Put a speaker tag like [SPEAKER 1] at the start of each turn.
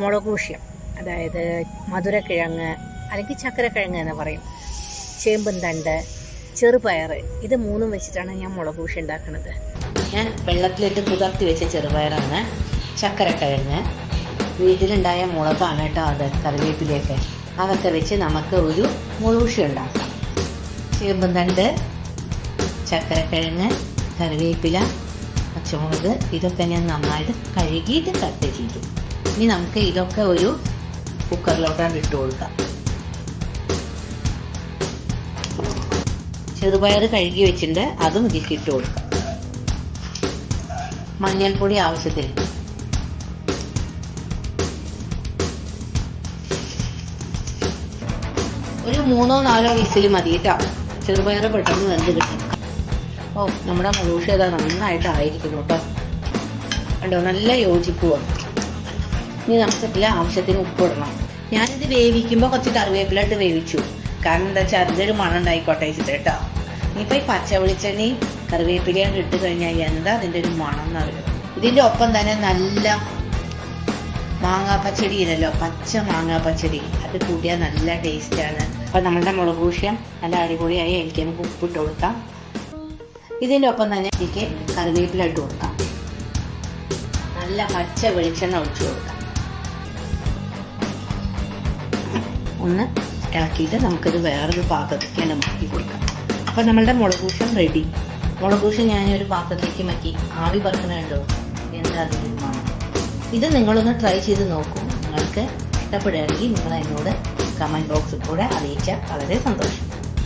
[SPEAKER 1] മുളകൂഷ്യം അതായത് മധുരക്കിഴങ്ങ് അല്ലെങ്കിൽ ചക്കരക്കിഴങ്ങ് എന്ന് പറയും. ചേമ്പൻ തണ്ട് ചെറുപയർ ഇത് മൂന്നും വെച്ചിട്ടാണ് ഞാൻ മുളകൂഷ്യം ഉണ്ടാക്കുന്നത്.
[SPEAKER 2] ഞാൻ വെള്ളത്തിലിട്ട് കുതിർത്തി വെച്ച ചെറുപയറാണ് ചക്കരക്കിഴങ്ങ്. വീട്ടിലുണ്ടായ മുളകാണ് കേട്ടോ അത് കറിവേപ്പിലയൊക്കെ. അതൊക്കെ വെച്ച് നമുക്ക് ഒരു മുളൂഷി ഉണ്ടാക്കാം. ചേമ്പും തണ്ട് ചക്കരക്കിഴങ്ങ് കറിവേപ്പില പച്ചമുളക് ഇതൊക്കെ ഞാൻ നന്നായിട്ട് കഴുകിയിട്ട് കട്ട് ചെയ്തു. ഇനി നമുക്ക് ഇതൊക്കെ ഒരു കുക്കറിലോട്ടാണ് ഇട്ട് കൊടുക്കാം. ചെറുപയർ കഴുകി വെച്ചിട്ടുണ്ട് അതും ഇതിലേക്ക് ഇട്ട് കൊടുക്കാം. മഞ്ഞൾപ്പൊടി ആവശ്യത്തിന്. ഒരു മൂന്നോ നാലോ വിസിൽ മതി കേട്ടോ. ചെറുപയർ പെട്ടെന്ന് വെന്ത് കിട്ടും. ഓ നമ്മുടെ മലൂഷ ഏതാ നന്നായിട്ട് ആയിരിക്കുന്നു കേട്ടോ. കണ്ടോ നല്ല യോജിപ്പ് വന്നു. ഇനി നമുക്കിതിൽ ആവശ്യത്തിന് ഉപ്പ് ഇടണം. ഞാനിത് വേവിക്കുമ്പോൾ കുറച്ച് കറിവേപ്പില ഇട്ട് വേവിച്ചു. കാരണം എന്താ വെച്ചാൽ അതിന്റെ ഒരു മണം ഉണ്ടായിക്കോട്ടെ വെച്ചിട്ട് കേട്ടോ ഇനിയിപ്പോൾ ഈ പച്ച വെളിച്ചെണ്ണയും കറിവേപ്പിലയും ഇട്ട് കഴിഞ്ഞാൽ എന്താ അതിന്റെ ഒരു മണം എന്ന് പറയുന്നത് ഇതിന്റെ ഒപ്പം തന്നെ നല്ല മാങ്ങാ പച്ചടി ഇല്ലല്ലോ പച്ച മാങ്ങാ പച്ചടി അത് കൂട്ടിയാൽ നല്ല ടേസ്റ്റാണ് അപ്പം നമ്മളുടെ മുളക് പൂഷ്യം നല്ല അടിപൊളിയായി എനിക്ക് നമുക്ക് ഉപ്പിട്ട് കൊടുക്കാം. ഇതിന്റെ ഒപ്പം തന്നെ എനിക്ക് കറിവേപ്പില ഇട്ട് കൊടുക്കാം. നല്ല പച്ച വെളിച്ചെണ്ണ ഒഴിച്ചു കൊടുക്കാം. ഒന്ന് ഇളക്കിയിട്ട് നമുക്കിത് വേറൊരു പാത്രത്തിലേക്ക് മാറ്റി കൊടുക്കാം. അപ്പോൾ നമ്മളുടെ മുളകൂഷം റെഡി മുളകൂഷം ഞാനൊരു പാത്രത്തിലേക്ക് മാറ്റി. ആവി പറക്കണുണ്ടോ എന്താ ഒരു ഇത് നിങ്ങളൊന്ന് ട്രൈ ചെയ്ത് നോക്കൂ. നിങ്ങൾക്ക് ഇഷ്ടപ്പെടുകയാണെങ്കിൽ നിങ്ങൾ എന്നോട് കമന്റ് ബോക്സിൽ കൂടെ അറിയിച്ചാൽ വളരെ സന്തോഷം.